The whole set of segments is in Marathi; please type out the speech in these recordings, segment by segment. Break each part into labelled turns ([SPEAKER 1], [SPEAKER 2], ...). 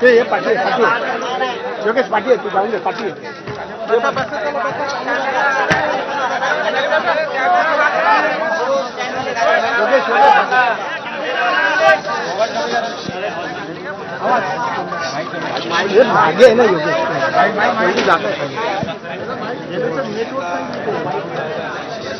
[SPEAKER 1] ते हे पाठी पाठी. योगेश पाठी आहे तू जाऊन दे पाठी योगेश मागे आहे ना योगेश. जागा आहे.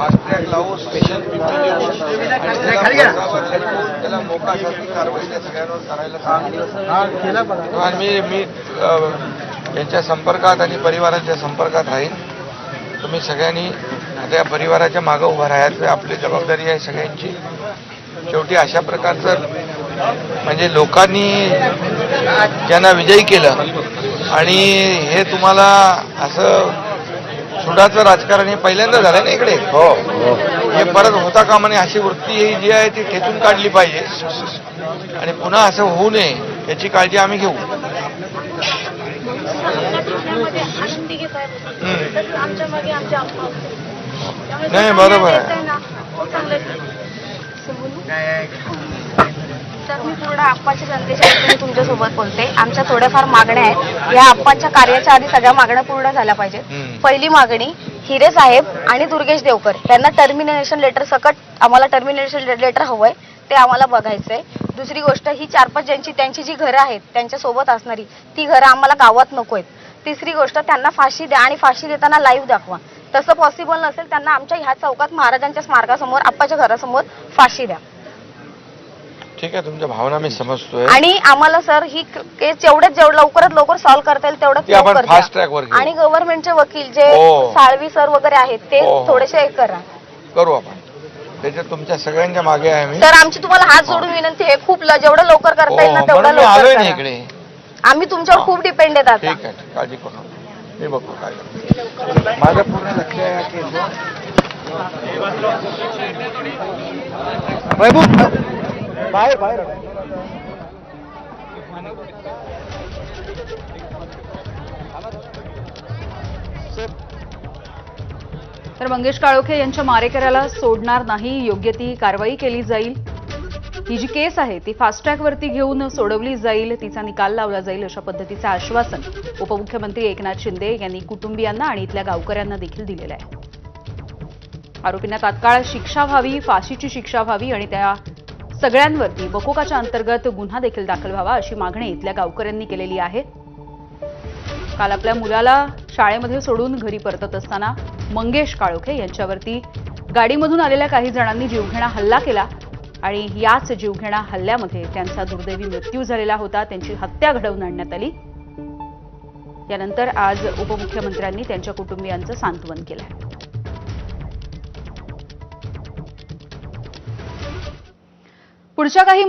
[SPEAKER 2] फास्ट ट्रॅक लावू स्पेशल. त्याला मोका शासकीय कारवाई त्या सगळ्यांवर करायला सांगितलं. आणि मी मी अ, यांच्या संपर्कात आणि परिवाराच्या संपर्कात राहीन. तुम्ही सगळ्यांनी त्या परिवाराच्या मागं उभं राहायचं आपली जबाबदारी आहे सगळ्यांची. शेवटी अशा प्रकारचं म्हणजे लोकांनी ज्यांना विजयी केलं आणि हे तुम्हाला असं सुडाचं राजकारण हे पहिल्यांदा झालं ना इकडे? हो. हे परत होता कामा नये अशी वृत्ती ही जी आहे ती खेचून काढली पाहिजे. आणि पुन्हा असं होऊ नये याची काळजी आम्ही घेऊ. नाही, बरोबर आहे.
[SPEAKER 3] तर मी पूर्ण आप्पाच्या जनतेच्या तुमच्यासोबत बोलते. आमच्या थोड्याफार मागण्या आहेत. या आप्पाच्या कार्याच्या आधी सगळ्या मागण्या पूर्ण झाल्या पाहिजेत. पहिली मागणी हिरे साहेब आणि दुर्गेश देवकर. यांना टर्मिनेशन लेटर सकट आम्हाला टर्मिनेशन लेटर हवंय ते आम्हाला बघायचंय. दुसरी गोष्ट ही चार पाच ज्यांची त्यांची जी घरं आहेत त्यांच्यासोबत असणारी ती घरं आम्हाला गावात नको आहेत तिसरी गोष्ट त्यांना फाशी द्या आणि फाशी देताना लाईव्ह दाखवा. तसं पॉसिबल नसेल त्यांना आमच्या ह्या चौकात महाराजांच्या स्मारकासमोर आप्पाच्या घरासमोर फाशी द्या.
[SPEAKER 2] ठीक आहे तुमच्या भावना मी समजतोय
[SPEAKER 3] आणि आम्हाला सर ही केस जेवढ्यात जेवढं लवकरात लवकर सॉल्व्ह करता येईल तेवढं
[SPEAKER 2] ती आपण
[SPEAKER 3] द्या.
[SPEAKER 2] track वर घेऊ.
[SPEAKER 3] आणि गव्हर्नमेंटचे वकील जे
[SPEAKER 2] हो.
[SPEAKER 3] साळवी सर वगैरे आहेत ते
[SPEAKER 2] हो, हो.
[SPEAKER 3] थोडेसे हे करा
[SPEAKER 2] करू आपण त्याच्यात तुमच्या सगळ्यांच्या मागे आहे मी
[SPEAKER 3] तर आमची तुम्हाला हात जोडून विनंती आहे खूप ल- जेवढं लवकर
[SPEAKER 2] हो,
[SPEAKER 3] करता येईल ना तेवढं
[SPEAKER 2] म्हणून मी
[SPEAKER 3] लवकर
[SPEAKER 2] आलोय ना
[SPEAKER 3] करा.
[SPEAKER 2] इकडे
[SPEAKER 3] आम्ही तुमच्यावर खूप डिपेंड आहेत आता
[SPEAKER 2] ठीक आहे काळजी करू नका. मी बघतो काय करतो. माझं पूर्ण लक्ष आहे या केसवर.
[SPEAKER 1] महबूब बाहेर बाहेर.
[SPEAKER 4] तर मंगेश काळोखे यांच्या मारेकऱ्याला सोडणार नाही योग्य ती कारवाई केली जाईल. ही जी केस आहे ती फास्टट्रॅकवरती घेऊन सोडवली जाईल तिचा निकाल लावला जाईल अशा पद्धतीचं आश्वासन उपमुख्यमंत्री एकनाथ शिंदे यांनी कुटुंबियांना आणि इथल्या गावकऱ्यांना देखील दिलेलं आहे. आरोपींना तात्काळ शिक्षा व्हावी फाशीची शिक्षा व्हावी आणि त्या सगळ्यांवरती बकोकाच्या अंतर्गत गुन्हा देखील दाखल व्हावा अशी मागणी इथल्या गावकऱ्यांनी केलेली आहे. काल आपल्या मुलाला शाळेमध्ये सोडून घरी परतत असताना मंगेश काळोखे यांच्यावरती गाडीमधून आलेल्या काही जणांनी जीवघेणा हल्ला केला आणि याच जीवघेणा हल्ल्यामध्ये त्यांचा दुर्दैवी मृत्यू झालेला होता. त्यांची हत्या घडवून आणण्यात आली. यानंतर आज उपमुख्यमंत्र्यांनी त्यांच्या कुटुंबियांचं सांत्वन केलं पुढच्या काही